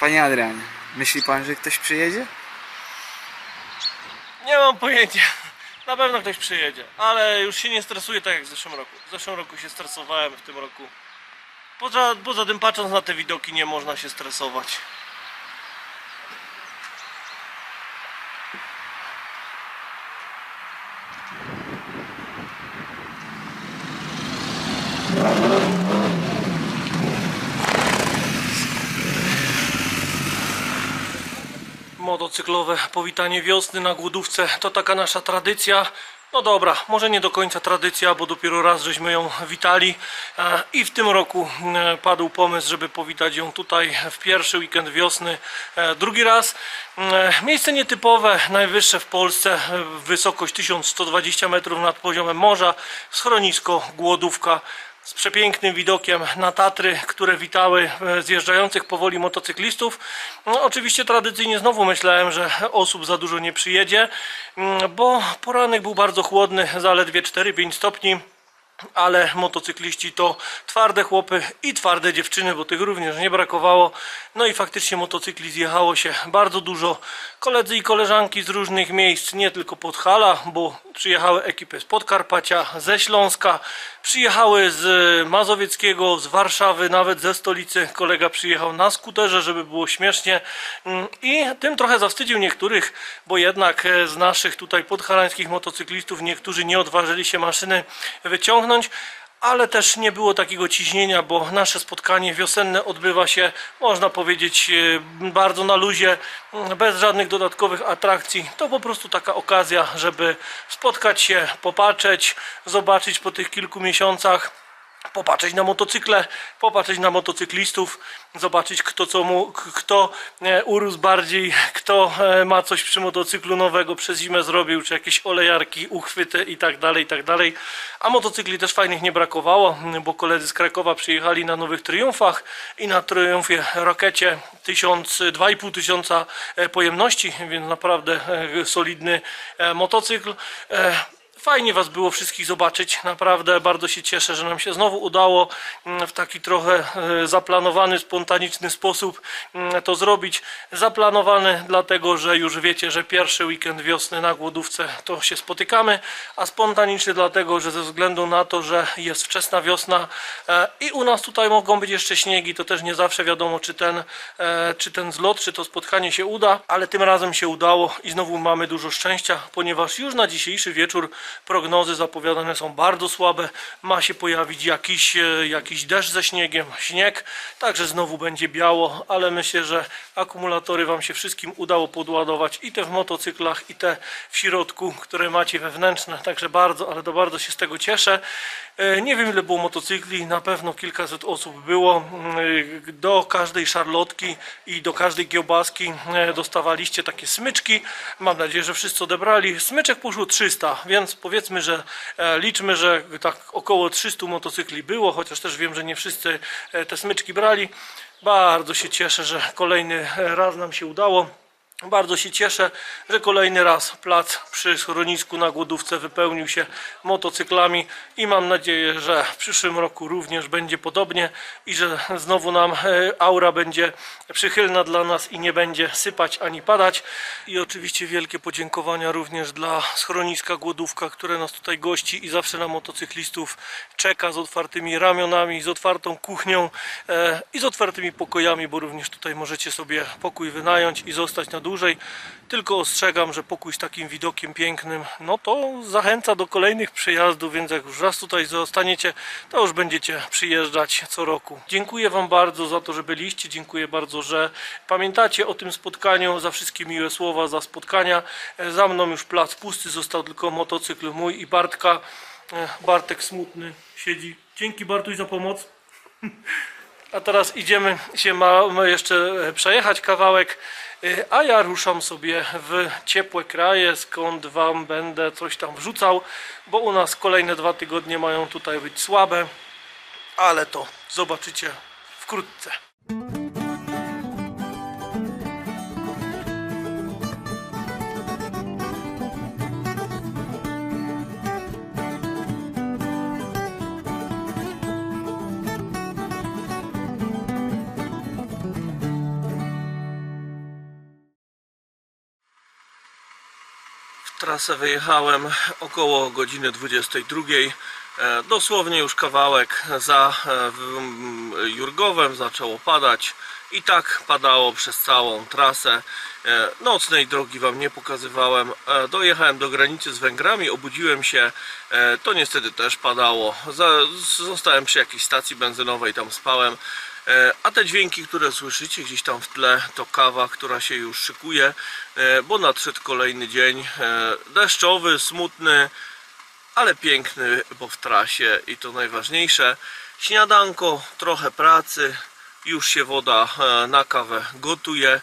Panie Adrianie, myśli pan, że ktoś przyjedzie? Nie mam pojęcia. Na pewno ktoś przyjedzie, ale już się nie stresuję tak jak w zeszłym roku. W zeszłym roku się stresowałem, w tym roku. Poza, poza tym patrząc na te widoki nie można się stresować. Motocyklowe powitanie wiosny na głodówce to taka nasza tradycja. No dobra, może nie do końca tradycja, bo dopiero raz żeśmy ją witali e, i w tym roku e, padł pomysł, żeby powitać ją tutaj w pierwszy weekend wiosny e, drugi raz. Miejsce nietypowe, najwyższe w Polsce, wysokość 1120 metrów nad poziomem morza, schronisko Głodówka z przepięknym widokiem na Tatry, które witały e, zjeżdżających powoli motocyklistów. No, oczywiście tradycyjnie znowu myślałem, że osób za dużo nie przyjedzie, mm, bo poranek był bardzo chłodny, zaledwie 4-5 stopni. Ale motocykliści to twarde chłopy i twarde dziewczyny, bo tych również nie brakowało. No i faktycznie motocykli zjechało się bardzo dużo. Koledzy i koleżanki z różnych miejsc, nie tylko Podhala, bo przyjechały ekipy z Podkarpacia, ze Śląska, przyjechały z Mazowieckiego, z Warszawy, nawet ze stolicy. Kolega przyjechał na skuterze, żeby było śmiesznie Mm, i tym trochę zawstydził niektórych, bo jednak e, z naszych tutaj podhalańskich motocyklistów niektórzy nie odważyli się maszyny wyciągnąć. Ale też nie było takiego ciśnienia, bo nasze spotkanie wiosenne odbywa się, można powiedzieć, e, bardzo na luzie, bez żadnych dodatkowych atrakcji. To po prostu taka okazja, żeby spotkać się, popatrzeć, zobaczyć po tych kilku miesiącach popatrzeć na motocykle, popatrzeć na motocyklistów, zobaczyć kto co mu, kto e, urósł bardziej, kto e, ma coś przy motocyklu nowego przez zimę zrobił, czy jakieś olejarki, uchwyty i tak dalej, i tak dalej. A motocykli też fajnych nie brakowało, bo koledzy z Krakowa przyjechali na nowych Triumfach i na Triumfie Rokecie 1000, 2,5 tysiąca e, pojemności, więc naprawdę solidny motocykl. Fajnie Was było wszystkich zobaczyć. Naprawdę bardzo się cieszę, że nam się znowu udało mm, w taki trochę e, zaplanowany, spontaniczny sposób mm, to zrobić. Zaplanowany dlatego, że już wiecie, że pierwszy weekend wiosny na głodówce to się spotykamy, a spontaniczny dlatego, że ze względu na to, że jest wczesna wiosna e, i u nas tutaj mogą być jeszcze śniegi, to też nie zawsze wiadomo, czy ten, e, czy ten zlot, czy to spotkanie się uda, ale tym razem się udało i znowu mamy dużo szczęścia, ponieważ już na dzisiejszy wieczór prognozy zapowiadane są bardzo słabe. Ma się pojawić jakiś, e, jakiś deszcz ze śniegiem, śnieg, także znowu będzie biało, ale myślę, że akumulatory Wam się wszystkim udało podładować i te w motocyklach, i te w środku, które macie wewnętrzne, także bardzo, ale to bardzo się z tego cieszę. E, Nie wiem ile było motocykli, na pewno kilkaset osób było. E, Do każdej szarlotki i do każdej kiełbaski e, dostawaliście takie smyczki. Mam nadzieję, że wszyscy odebrali. Smyczek poszło 300, więc powiedzmy, że liczmy, że tak około 300 motocykli było, chociaż też wiem, że nie wszyscy te smyczki brali. Bardzo się cieszę, że kolejny raz nam się udało. Bardzo się cieszę, że kolejny raz plac przy schronisku na głodówce wypełnił się motocyklami i mam nadzieję, że w przyszłym roku również będzie podobnie i że znowu nam e, aura będzie przychylna dla nas i nie będzie sypać ani padać. I oczywiście wielkie podziękowania również dla schroniska Głodówka, które nas tutaj gości i zawsze na motocyklistów czeka z otwartymi ramionami, z otwartą kuchnią e, i z otwartymi pokojami, bo również tutaj możecie sobie pokój wynająć i zostać na dłużej. Tylko ostrzegam, że pokój z takim widokiem pięknym, no to zachęca do kolejnych przyjazdów, więc jak już raz tutaj zostaniecie, to już będziecie przyjeżdżać co roku. Dziękuję Wam bardzo za to, że byliście, dziękuję bardzo, że pamiętacie o tym spotkaniu, za wszystkie miłe słowa, za spotkania. E, Za mną już plac pusty, został tylko motocykl mój i Bartka. E, Bartek smutny siedzi. Dzięki Bartuś za pomoc. A teraz idziemy się mamy jeszcze przejechać kawałek, e, a ja ruszam sobie w ciepłe kraje, skąd wam będę coś tam wrzucał, bo u nas kolejne dwa tygodnie mają tutaj być słabe, ale to zobaczycie wkrótce. Trasę wyjechałem około godziny 22. E, Dosłownie już kawałek za e, Jurgowem zaczęło padać i tak padało przez całą trasę. E, Nocnej drogi Wam nie pokazywałem. Dojechałem do granicy z Węgrami, obudziłem się. To niestety też padało. Zostałem przy jakiejś stacji benzynowej, tam spałem. E, A te dźwięki, które słyszycie gdzieś tam w tle, to kawa, która się już szykuje, e, bo nadszedł kolejny dzień e, deszczowy, smutny, ale piękny, bo w trasie i to najważniejsze. Śniadanko, trochę pracy, już się woda na kawę gotuje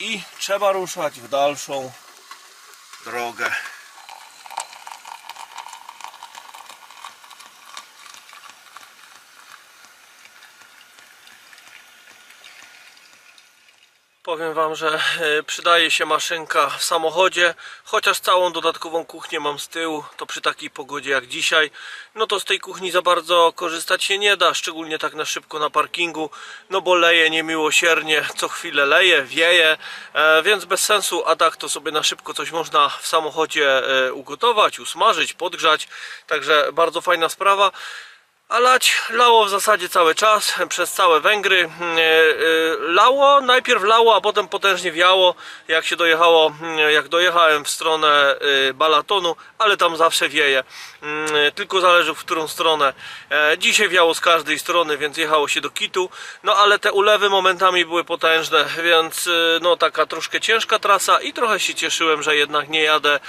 i trzeba ruszać w dalszą drogę. Powiem Wam, że e, przydaje się maszynka w samochodzie, chociaż całą dodatkową kuchnię mam z tyłu, to przy takiej pogodzie jak dzisiaj, no to z tej kuchni za bardzo korzystać się nie da, szczególnie tak na szybko na parkingu, no bo leje niemiłosiernie, co chwilę leje, wieje, e, więc bez sensu, a tak to sobie na szybko coś można w samochodzie e, ugotować, usmażyć, podgrzać, także bardzo fajna sprawa. A lać lało w zasadzie cały czas, przez całe Węgry. Lało, najpierw lało, a potem potężnie wiało, jak się dojechało, e, jak dojechałem w stronę e, Balatonu, ale tam zawsze wieje. Mm, e, Tylko zależy w którą stronę. E, Dzisiaj wiało z każdej strony, więc jechało się do Kitu. No ale te ulewy momentami były potężne, więc e, no taka troszkę ciężka trasa i trochę się cieszyłem, że jednak nie jadę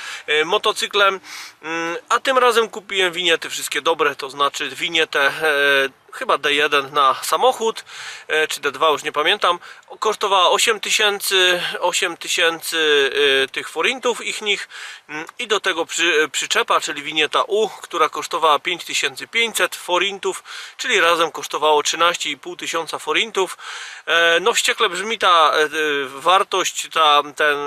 motocyklem. Mm, A tym razem kupiłem winiety wszystkie dobre, to znaczy winietę e, chyba D1 na samochód, e, czy D2 już nie pamiętam. Kosztowała 8000 8000 e, tych forintów ich nich mm, i do tego przy, przyczepa, czyli winieta U, która kosztowała 5500 forintów, czyli razem kosztowało 13,5 tysiąca forintów. E, No wściekle brzmi ta e, wartość, ta, ten,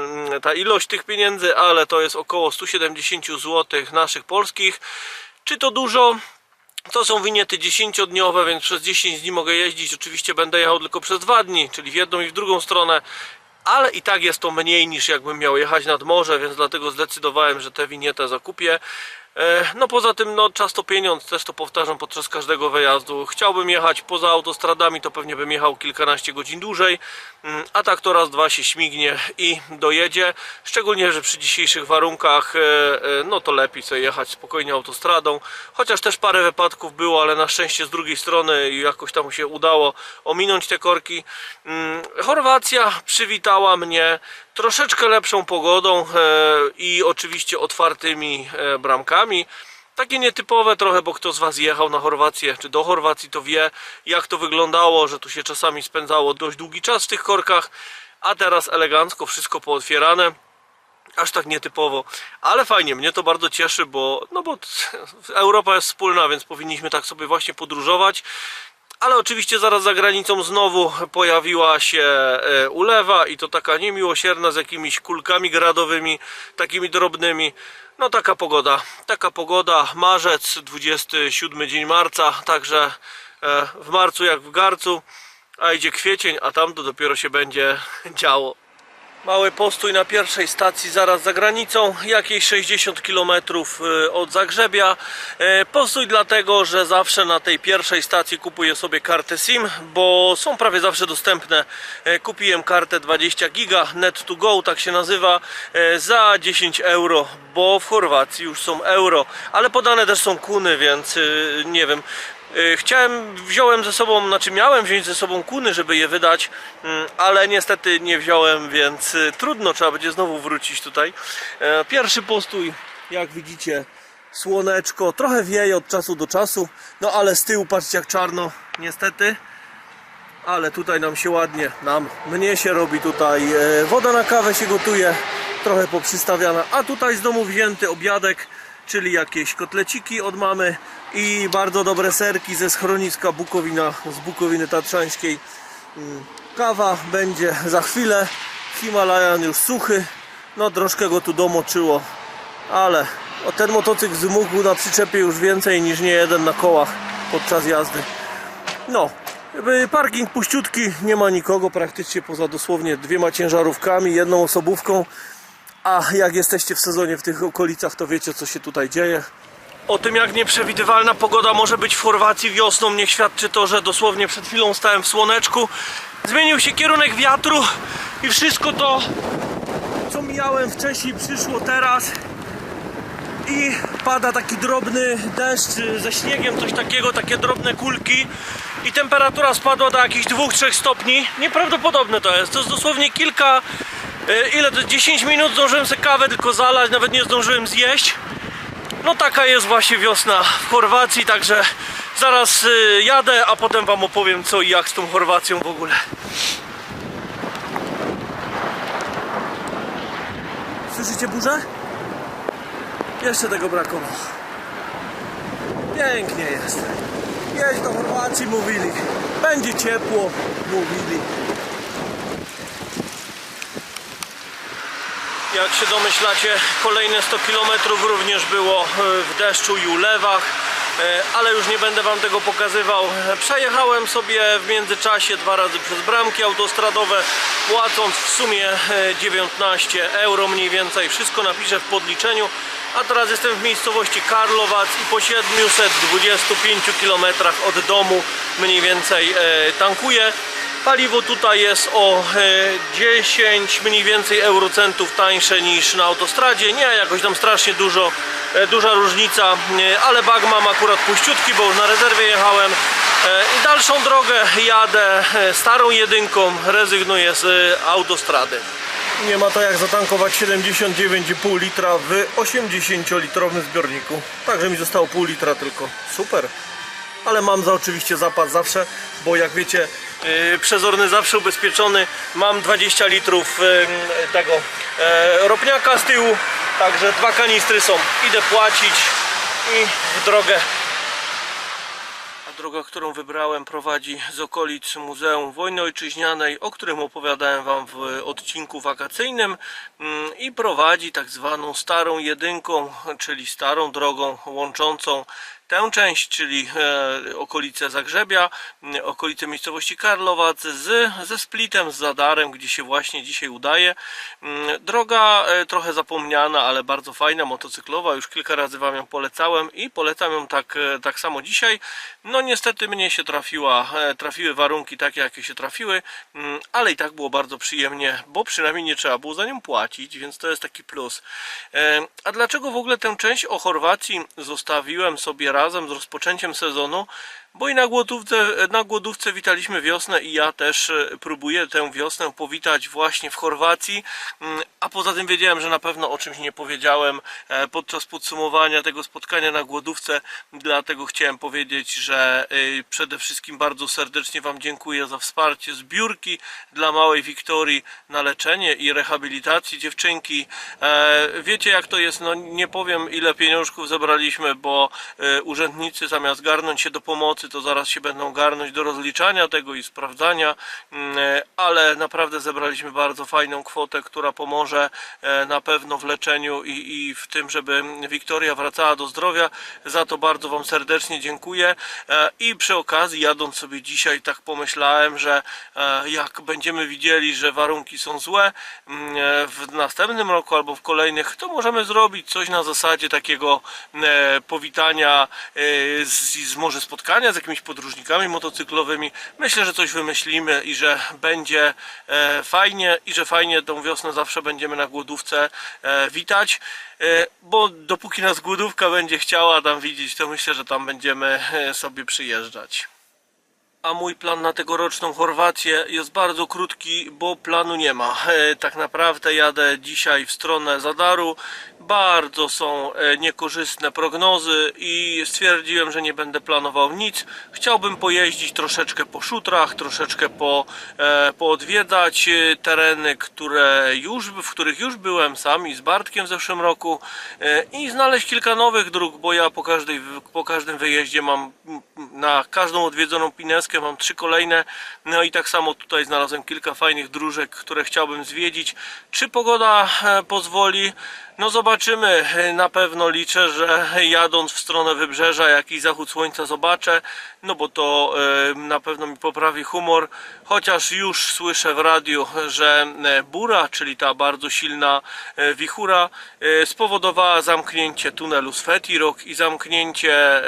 ta ilość tych pieniędzy, ale to jest około 170 zł naszych polskich. Czy to dużo? To są winiety 10-dniowe, więc przez 10 dni mogę jeździć. Oczywiście będę jechał tylko przez 2 dni, czyli w jedną i w drugą stronę. Ale i tak jest to mniej niż jakbym miał jechać nad morze, więc dlatego zdecydowałem, że tę winietę zakupię. E, No poza tym, no czas to pieniądz, też to powtarzam podczas każdego wyjazdu. Chciałbym jechać poza autostradami, to pewnie bym jechał kilkanaście godzin dłużej, Mm, a tak to raz, dwa się śmignie i dojedzie. Szczególnie, że przy dzisiejszych warunkach, e, e, no to lepiej sobie jechać spokojnie autostradą. Chociaż też parę wypadków było, ale na szczęście z drugiej strony jakoś tam się udało ominąć te korki. Mm, Chorwacja przywitała mnie troszeczkę lepszą pogodą e, i oczywiście otwartymi e, bramkami. Takie nietypowe trochę, bo kto z Was jechał na Chorwację czy do Chorwacji, to wie jak to wyglądało, że tu się czasami spędzało dość długi czas w tych korkach, a teraz elegancko wszystko pootwierane. Aż tak nietypowo, ale fajnie, mnie to bardzo cieszy, bo, no bo Europa jest wspólna, więc powinniśmy tak sobie właśnie podróżować. Ale oczywiście zaraz za granicą znowu pojawiła się e, ulewa i to taka niemiłosierna z jakimiś kulkami gradowymi, takimi drobnymi. No taka pogoda, taka pogoda, marzec, 27 dzień marca, także e, w marcu jak w garcu, a idzie kwiecień, a tam to dopiero się będzie działo. Mały postój na pierwszej stacji zaraz za granicą, jakieś 60 km od Zagrzebia. E, Postój dlatego, że zawsze na tej pierwszej stacji kupuję sobie kartę SIM, bo są prawie zawsze dostępne. E, Kupiłem kartę 20 giga, net to go, tak się nazywa, e, za 10 euro, bo w Chorwacji już są euro, ale podane też są kuny, więc e, nie wiem. Y, Chciałem, wziąłem ze sobą, znaczy miałem wziąć ze sobą kuny, żeby je wydać, mm, ale niestety nie wziąłem, więc y, trudno, trzeba będzie znowu wrócić tutaj. E, Pierwszy postój, jak widzicie, słoneczko, trochę wieje od czasu do czasu, no ale z tyłu patrzcie jak czarno, niestety. Ale tutaj nam się ładnie, nam, mnie się robi tutaj, e, woda na kawę się gotuje, trochę poprzystawiana, a tutaj z domu wzięty obiadek, czyli jakieś kotleciki od mamy i bardzo dobre serki ze schroniska Bukowina, z Bukowiny Tatrzańskiej. Mm, Kawa będzie za chwilę, Himalajan już suchy, no troszkę go tu domoczyło, ale o ten motocykl zmógł na przyczepie już więcej niż nie jeden na kołach podczas jazdy. No, y, parking puściutki, nie ma nikogo praktycznie poza dosłownie dwiema ciężarówkami, jedną osobówką. A jak jesteście w sezonie w tych okolicach, to wiecie co się tutaj dzieje. O tym jak nieprzewidywalna pogoda może być w Chorwacji wiosną nie świadczy to, że dosłownie przed chwilą stałem w słoneczku. Zmienił się kierunek wiatru i wszystko to co mijałem wcześniej przyszło teraz i pada taki drobny deszcz ze śniegiem, coś takiego, takie drobne kulki i temperatura spadła do jakichś 2-3 stopni. Nieprawdopodobne to jest. To jest dosłownie kilka, ile to 10 minut zdążyłem sobie kawę tylko zalać, nawet nie zdążyłem zjeść. No taka jest właśnie wiosna w Chorwacji, także zaraz y, jadę, a potem wam opowiem co i jak z tą Chorwacją w ogóle. Słyszycie burzę? Jeszcze tego brakowało. Pięknie jest. Jedź do Chorwacji, mówili. Będzie ciepło, mówili. Jak się domyślacie, kolejne 100 km również było e, w deszczu i ulewach, e, ale już nie będę Wam tego pokazywał. E, Przejechałem sobie w międzyczasie dwa razy przez bramki autostradowe, płacąc w sumie e, 19 euro mniej więcej. Wszystko napiszę w podliczeniu. A teraz jestem w miejscowości Karlowac i po 725 km od domu mniej więcej e, tankuję. Paliwo tutaj jest o e, 10 mniej więcej eurocentów tańsze niż na autostradzie. Nie jakoś tam strasznie dużo, e, duża różnica, e, ale bag mam akurat puściutki, bo już na rezerwie jechałem. E, I dalszą drogę jadę e, starą jedynką, rezygnuję z e, autostrady. Nie ma to jak zatankować 79,5 litra w 80-litrowym zbiorniku. Także mi zostało pół litra tylko. Super ale mam za oczywiście zapas zawsze, bo jak wiecie, przezorny zawsze ubezpieczony, mam 20 litrów tego yy, ropniaka z tyłu, także dwa kanistry są, idę płacić i w drogę. A droga, którą wybrałem prowadzi z okolic Muzeum Wojny Ojczyźnianej, o którym opowiadałem Wam w odcinku wakacyjnym i prowadzi tak zwaną starą jedynką, czyli starą drogą łączącą tę część, czyli e, okolice Zagrzebia, okolice miejscowości Karlowac z, ze Splitem, z Zadarem, gdzie się właśnie dzisiaj udaje. Droga e, trochę zapomniana, ale bardzo fajna, motocyklowa, już kilka razy Wam ją polecałem i polecam ją tak, e, tak samo dzisiaj. No niestety mnie się trafiła, trafiły warunki takie, jakie się trafiły, ale i tak było bardzo przyjemnie, bo przynajmniej nie trzeba było za nią płacić, więc to jest taki plus. A dlaczego w ogóle tę część o Chorwacji zostawiłem sobie razem z rozpoczęciem sezonu? Bo i na głodówce, na głodówce witaliśmy wiosnę i ja też e, próbuję tę wiosnę powitać właśnie w Chorwacji. Mm, A poza tym wiedziałem, że na pewno o czymś nie powiedziałem e, podczas podsumowania tego spotkania na głodówce. Dlatego chciałem powiedzieć, że e, przede wszystkim bardzo serdecznie Wam dziękuję za wsparcie zbiórki dla małej Wiktorii na leczenie i rehabilitacji dziewczynki. Wiecie jak to jest, no nie powiem ile pieniążków zebraliśmy, bo urzędnicy zamiast garnąć się do pomocy, to zaraz się będą garnąć do rozliczania tego i sprawdzania, Mm, e, ale naprawdę zebraliśmy bardzo fajną kwotę, która pomoże e, na pewno w leczeniu i, i w tym, żeby Wiktoria wracała do zdrowia. Za to bardzo Wam serdecznie dziękuję E, i przy okazji jadąc sobie dzisiaj tak pomyślałem, że jak będziemy widzieli, że warunki są złe mm, w następnym roku albo w kolejnych, to możemy zrobić coś na zasadzie takiego powitania z, z może spotkania z jakimiś podróżnikami motocyklowymi. Myślę, że coś wymyślimy i że będzie e, fajnie i że fajnie tą wiosnę zawsze będziemy na głodówce e, witać. E, Bo dopóki nas głodówka będzie chciała tam widzieć, to myślę, że tam będziemy sobie przyjeżdżać. A mój plan na tegoroczną Chorwację jest bardzo krótki, bo planu nie ma. E, Tak naprawdę jadę dzisiaj w stronę Zadaru. Bardzo są e, niekorzystne prognozy i stwierdziłem, że nie będę planował nic. Chciałbym pojeździć troszeczkę po szutrach, troszeczkę po, e, poodwiedzać tereny, które już, w których już byłem sam i z Bartkiem w zeszłym roku i znaleźć kilka nowych dróg, bo ja po, każdej, po każdym wyjeździe mam na każdą odwiedzoną pineskę mam trzy kolejne. No i tak samo tutaj znalazłem kilka fajnych dróżek, które chciałbym zwiedzić. Czy pogoda e, pozwoli? No zobaczymy. Na pewno liczę, że jadąc w stronę wybrzeża jakiś zachód słońca zobaczę, no bo to e, na pewno mi poprawi humor. Chociaż już słyszę w radiu, że e, bura, czyli ta bardzo silna e, wichura, spowodowała zamknięcie tunelu z Fetirok i zamknięcie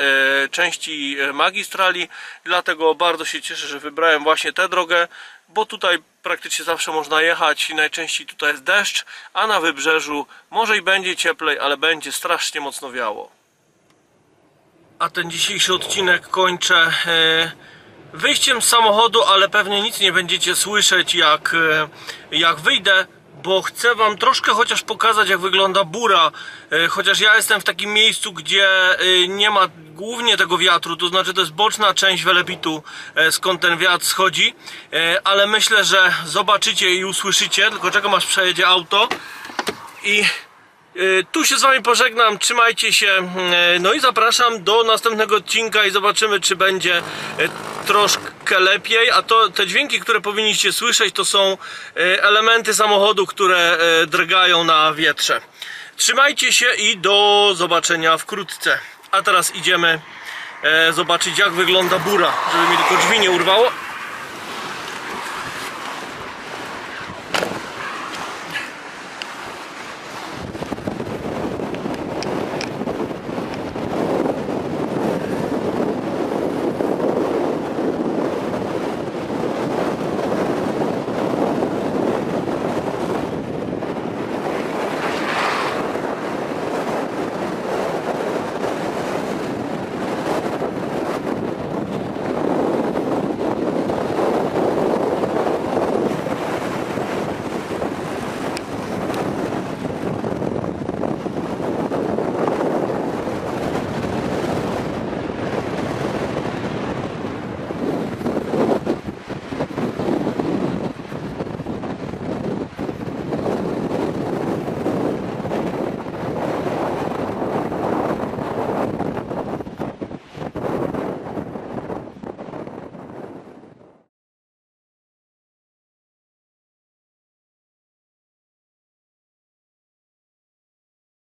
części magistrali. Dlatego bardzo się cieszę, że wybrałem właśnie tę drogę, bo tutaj praktycznie zawsze można jechać i najczęściej tutaj jest deszcz, a na wybrzeżu może i będzie cieplej, ale będzie strasznie mocno wiało. A ten dzisiejszy odcinek kończę e, wyjściem z samochodu, ale pewnie nic nie będziecie słyszeć jak, e, jak wyjdę, bo chcę wam troszkę chociaż pokazać jak wygląda bura, e, chociaż ja jestem w takim miejscu, gdzie e, nie ma głównie tego wiatru, to znaczy to jest boczna część Welebitu, e, skąd ten wiatr schodzi, ale myślę, że zobaczycie i usłyszycie, tylko czekam aż przejedzie auto. I Tu się z Wami pożegnam, trzymajcie się, no i zapraszam do następnego odcinka i zobaczymy, czy będzie y, lepiej. A to te dźwięki, które powinniście słyszeć, to są y, elementy samochodu, które y, drgają na wietrze. Trzymajcie się i do zobaczenia wkrótce. A teraz idziemy e, zobaczyć, jak wygląda bura, żeby mi tylko drzwi nie urwało.